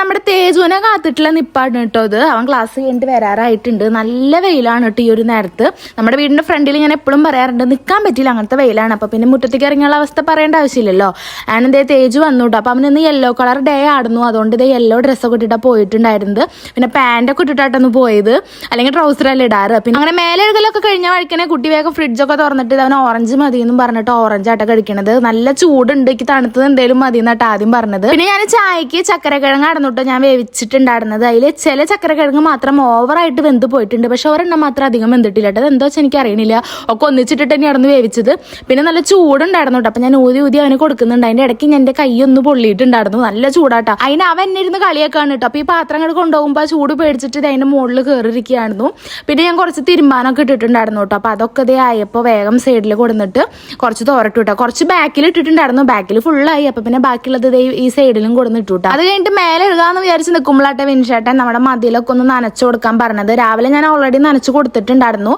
നമ്മുടെ തേജുവിനെ കാത്തിട്ടുള്ള നിപ്പാണ് കേട്ടോ ഇത്. അവൻ ക്ലാസ് കഴിഞ്ഞിട്ട് വരാറായിട്ടുണ്ട്. നല്ല വെയിലാണ് കേട്ടോ ഈ ഒരു നേരത്ത്. നമ്മുടെ വീടിന്റെ ഫ്രണ്ടിൽ ഞാൻ എപ്പോഴും പറയാറുണ്ട് നിൽക്കാൻ പറ്റില്ല അങ്ങനത്തെ വെയിലാണ്. അപ്പൊ പിന്നെ മുറ്റത്തേക്ക് ഇറങ്ങിയുള്ള അവസ്ഥ പറയേണ്ട ആവശ്യമില്ലല്ലോ. ആനന്ദേ തേജു വന്നു കേട്ടോ. അപ്പൊ അവൻ ഇന്ന് യെല്ലോ കളർ ഡേ ആടുന്നു. അതുകൊണ്ട് ഇതേ യെല്ലോ ഡ്രസ്സൊക്കെ ഇട്ടിട്ടാ പോയിട്ടുണ്ടായിരുന്നത്. പിന്നെ പാന്റൊക്കെ ഇട്ടിട്ടായിട്ടൊന്ന് പോയത്. അല്ലെങ്കിൽ ട്രൗസർ അല്ല ഇടാറ്. പിന്നെ അങ്ങനെ മേലെഴുകലൊക്കെ കഴിഞ്ഞ വഴിക്കണേ കുട്ടി വേഗം ഫ്രിഡ്ജൊക്കെ തുറന്നിട്ട് അവൻ ഓറഞ്ച് മതി എന്നും പറഞ്ഞിട്ട് ഓറഞ്ച് ആട്ട കഴിക്കണത്. നല്ല ചൂടുണ്ട്. എനിക്ക് തണുത്തത് എന്തേലും മതി എന്നാട്ടാ ആദ്യം പറഞ്ഞത്. പിന്നെ ഞാൻ ചായക്ക് ചക്കരക്കിഴങ്ങ് അടന്നിട്ടോ ഞാൻ വേവിച്ചിട്ടുണ്ടായിരുന്നത്. അതിൽ ചില ചക്കരക്കിഴങ്ങ് മാത്രം ഓവറായിട്ട് വെന്ത് പോയിട്ടുണ്ട്. പക്ഷെ ഒരെണ്ണം മാത്രം അധികം വെന്തിട്ടില്ല കേട്ടോ. അതെന്തോ വെച്ചാൽ എനിക്ക് അറിയണില്ല. ഒക്കെ ഒന്നിച്ചിട്ടിട്ട് തന്നെയായിരുന്നു വേവിച്ചത്. പിന്നെ നല്ല ചൂടുണ്ടായിരുന്നു കേട്ടോ. അപ്പം ഞാൻ ഊതി ഊതി അവന് കൊടുക്കുന്നുണ്ട്. അതിന്റെ ഇടയ്ക്ക് ഞാൻ എന്റെ കൈ ഒന്ന് പൊള്ളിയിട്ടുണ്ടായിരുന്നു. നല്ല ചൂടാട്ടോ. അതിന് അവൻ എന്നെ ഇരുന്ന് കളിയാക്കാണ് കേട്ടോ. അപ്പോൾ ഈ പാത്രങ്ങൾ കൊണ്ടുപോകുമ്പോൾ ആ ചൂട് പേടിച്ചിട്ട് ഇത് അതിന്റെ മുകളിൽ കയറിയിരിക്കുകയായിരുന്നു പിന്നെ ഞാൻ കുറച്ച് തിരുമാനമൊക്കെ ഇട്ടിട്ടുണ്ടായിരുന്നു കേട്ടോ. അപ്പോൾ അതൊക്കെ ഇതേ ആയപ്പോൾ വേഗം സൈഡിൽ കൊടുന്നിട്ട് കുറച്ച് തോരട്ടു കേട്ടോ. കുറച്ച് ബാക്കിൽ ഇട്ടിട്ടുണ്ടായിരുന്നു. ബാക്കിൽ ഫുള്ളായി അപ്പോൾ പിന്നെ ബാക്കിയുള്ളത് ഈ സൈഡിലും കൊടുന്നിട്ടു കേട്ടോ. അത് കഴിഞ്ഞിട്ട് മേലെ എഴുതാന്ന് വിചാരിച്ച് നിൽക്കുമ്പോഴാട്ടെ വിൻഷേട്ടൻ നമ്മുടെ മതിലൊക്കെ ഒന്ന് നനച്ചു കൊടുക്കാൻ പറഞ്ഞത്. രാവിലെ ഞാൻ ഓൾറെഡി നനച്ചു കൊടുത്തിട്ടുണ്ടായിരുന്നു.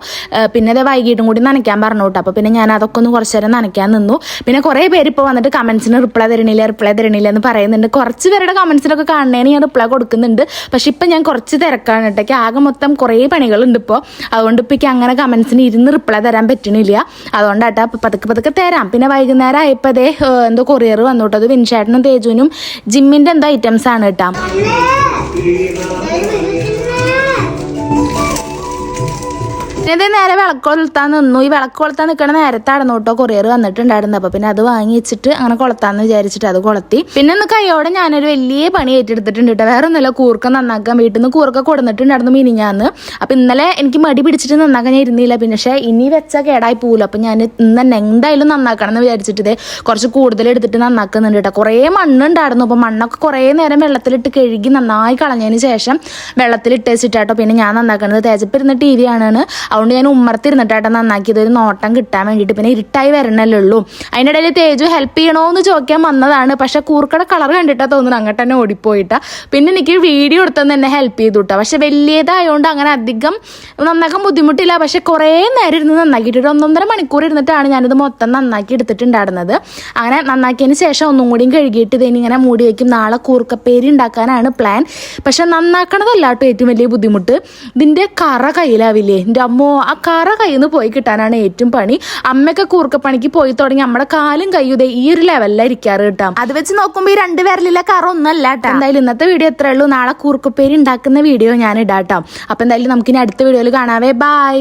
പിന്നെ അത് വൈകിട്ടും കൂടി നനയ്ക്കാൻ പറഞ്ഞു കേട്ടോ അപ്പോൾ പിന്നെ ഞാൻ അതൊക്കെ ഒന്ന് കുറച്ച് നേരം നനയ്ക്കാൻ നിന്നു. പിന്നെ കുറേ പേര് ഇപ്പോൾ വന്നിട്ട് കമൻസിന് റിപ്ലൈ തരണില്ല റിപ്ലൈ തരണില്ല എന്ന് പറയുന്നുണ്ട്. കുറച്ച് പേരുടെ കമൻസിലൊക്കെ കാണുന്നതിന് ഞാൻ റിപ്ലൈ കൊടുക്കുന്നുണ്ട്. പക്ഷേ ഇപ്പം ഞാൻ കുറച്ച് തിരക്കാണ് കേട്ടോ. ആകെ മൊത്തം കുറേ പണികളുണ്ട് ഇപ്പോൾ അതുകൊണ്ട് ഇപ്പം എനിക്ക് അങ്ങനെ കമൻസിന് ഇരുന്ന് റിപ്ലൈ തരാൻ പറ്റണില്ല. അതുകൊണ്ടാട്ടോ അപ്പോൾ പതുക്കെ പതുക്കെ തരാം. പിന്നെ വൈകുന്നേരം ആയപ്പോൾ അതേ എന്തോ കൊറിയർ വന്നു കേട്ടോ. അത് വിൻഷേട്ടനും തേജുവിനും ജിമ്മിന്റെ എന്തോ ഐറ്റംസ് ആണ് കേട്ടോ. ഇത് നേരെ വിളക്ക് കൊളുത്താൻ നിന്നു. ഈ വിളക്ക് കൊളുത്താൻ നിൽക്കണ നേരത്തായിരുന്നു കേട്ടോ കൊറിയർ വന്നിട്ടുണ്ടായിരുന്നു. അപ്പൊ പിന്നെ അത് വാങ്ങി വെച്ചിട്ട് അങ്ങനെ കൊളത്താന്ന് വിചാരിച്ചിട്ട് അത് കൊളത്തി. പിന്നെ ഒന്ന് കൈയോടെ ഞാനൊരു വലിയ പണി ഏറ്റെടുത്തിട്ടുണ്ട് കേട്ടോ. വേറെ ഒന്നുമില്ല. കൂർക്ക നന്നാക്കാൻ വീട്ടിൽ നിന്ന് കൂർക്ക കൊടുത്തിട്ടുണ്ടായിരുന്നു മിനിഞ്ഞാന്ന്. അപ്പൊ ഇന്നലെ എനിക്ക് മടി പിടിച്ചിട്ട് നന്നാക്കാൻ ഞാൻ ഇരുന്നില്ല. പിന്നെ പക്ഷേ ഇനി വെച്ച കേടായി പോകില്ല അപ്പൊ ഞാൻ ഇന്ന് തന്നെ എന്തായാലും നന്നാക്കണം എന്ന് വിചാരിച്ചിട്ട് കുറച്ച് കൂടുതൽ എടുത്തിട്ട് നന്നാക്കുന്നുണ്ട് കേട്ടോ. കുറേ മണ്ണുണ്ടായിരുന്നു. അപ്പൊ മണ്ണൊക്കെ കുറേ നേരം വെള്ളത്തിലിട്ട് കഴുകി നന്നായി കളഞ്ഞതിന് ശേഷം വെള്ളത്തിലിട്ട് വെച്ചിട്ടാട്ടോ പിന്നെ ഞാൻ നന്നാക്കണത്. തേജപ്പിരുന്ന ടി വി ആണ് അതുകൊണ്ട് ഞാൻ ഉമ്മർത്തിരുന്നിട്ടാട്ടോ നന്നാക്കിയത്. ഒരു നോട്ടം കിട്ടാൻ വേണ്ടിയിട്ട് പിന്നെ ഇരുട്ടായി വരണല്ലേ ഉള്ളൂ. അതിന്റെ ഇടയിൽ തേജു ഹെൽപ്പ് ചെയ്യണോ എന്ന് ചോദിക്കാൻ വന്നതാണ്. പക്ഷെ കൂർക്കട കളർ കണ്ടിട്ടാ തോന്നുന്നു അങ്ങോട്ട് തന്നെ ഓടിപ്പോയിട്ടാ. പിന്നെ എനിക്ക് വീഡിയോ എടുത്തെന്ന് തന്നെ ഹെൽപ്പ് ചെയ്തു കേട്ടോ പക്ഷെ വലിയതായതുകൊണ്ട് അങ്ങനെ അധികം നന്നാക്കാൻ ബുദ്ധിമുട്ടില്ല. പക്ഷെ കുറേ നേരം ഇരുന്ന് നന്നാക്കിയിട്ട് ഒരു ഒന്നൊന്നര മണിക്കൂർ ഇരുന്നിട്ടാണ് ഞാനിത് മൊത്തം നന്നാക്കി എടുത്തിട്ടുണ്ടായിരുന്നത്. അങ്ങനെ നന്നാക്കിയതിന് ശേഷം ഒന്നും കൂടിയും കഴുകിയിട്ട് ഇതിനിങ്ങനെ മൂടി വയ്ക്കും നാളെ കൂർക്കപ്പേരി ഉണ്ടാക്കാനാണ് പ്ലാൻ പക്ഷെ നന്നാക്കണതല്ല കേട്ടോ ഏറ്റവും വലിയ ബുദ്ധിമുട്ട്. ഇതിന്റെ കറ കയ്യിലാവില്ലേ? എന്റെ അമ്മോ ആ കറ കയ്യിൽ നിന്ന് പോയി കിട്ടാനാണ് ഏറ്റവും പണി. അമ്മയൊക്കെ കൂർക്കപ്പണിക്ക് പോയി തുടങ്ങി നമ്മുടെ കാലും കയ്യുതേ ഈ ഒരു ലെവലിലായിരിക്കാറ് കേട്ടോ. അത് വെച്ച് നോക്കുമ്പോൾ ഈ രണ്ട് പേരിലെ കറ ഒന്നല്ല കേട്ടോ. എന്തായാലും ഇന്നത്തെ വീഡിയോ എത്ര ഉള്ളൂ. നാളെ കൂർക്കപ്പേരി ഉണ്ടാക്കുന്ന വീഡിയോ ഞാൻ ഇടാട്ടോ അപ്പൊ എന്തായാലും നമുക്കിനി അടുത്ത വീഡിയോയിൽ കാണാവേ. ബൈ